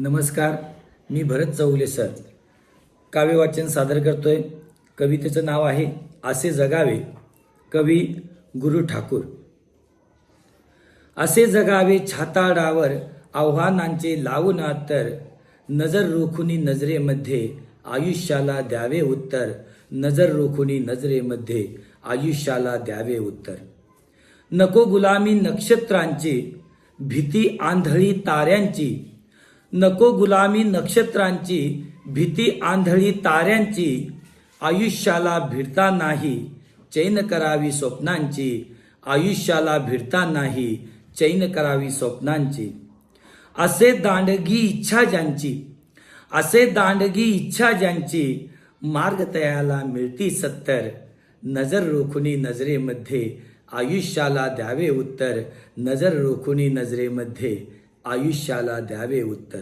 नमस्कार मी भरत चौगले सर. काव्यवाचन सादर करतोय. कवितेचं नाव आहे असे जगावे कवी गुरु ठाकूर. असे जगावे छाताडावर आव्हानांचे लावून तर नजर रोखुनी नजरेमध्ये आयुष्याला द्यावे उत्तर. नजर रोखुनी नजरेमध्ये आयुष्याला द्यावे उत्तर. नको गुलामी नक्षत्रांची भीती आंधळी ताऱ्यांची. नको गुलामी नक्षत्रांची भीती आंधळी ताऱ्यांची आयुष्याला भिडता नाही चैन करावी स्वप्नांची आयुष्याला भिडता नाही चैन करावी स्वप्नांची. असे दांडगी इच्छा ज्यांची असे दांडगी इच्छा ज्यांची मार्ग तयाला मिळती सत्तर नजर रोखुनी नजरेमध्ये आयुष्याला द्यावे उत्तर नजर रोखुनी नजरेमध्ये. आयुष्याला द्यावे उत्तर.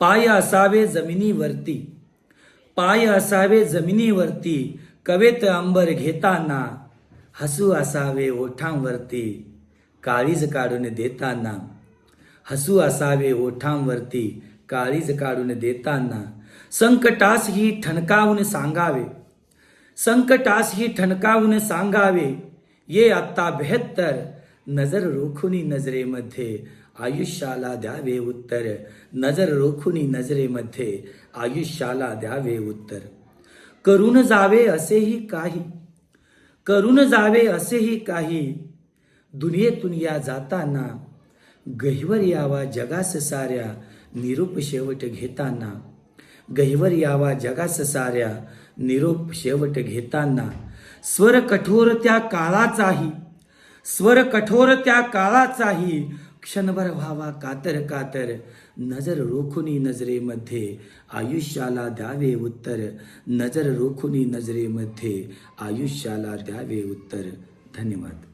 पाय असावे जमिनीवरती. पाय असावे जमिनीवरती. कवेत अंबर घेताना. हसू असावे ओठांवरती. काळीज काढून देताना. हसू असावे ओठांवरती. काळीज काढून देताना. संकटास ही ठणकावून सांगावे. संकटास ही ठणकावून सांगावे. ये आत्ता बेहत्तर. नजर रोखुनी नजरेमध्ये आयुष्याला द्यावे उत्तर. नजर रोखुनी नजरेमध्ये आयुष्याला द्यावे उत्तर. करून जावे असेही काही करून जावे असेही काही दुनियेतून या जाताना गहिवर यावा जगास साऱ्या निरूप शेवट घेताना. गहिवर यावा जगास साऱ्या निरोप शेवट घेताना. स्वर कठोर त्या काळाचाही स्वर कठोर त्या काळाचाही क्षणभर व्हावा कातर कातर. नजर रोखुनी नजरेमध्ये आयुष्याला द्यावे उत्तर. नजर रोखुनी नजरेमध्ये आयुष्याला द्यावे उत्तर. धन्यवाद.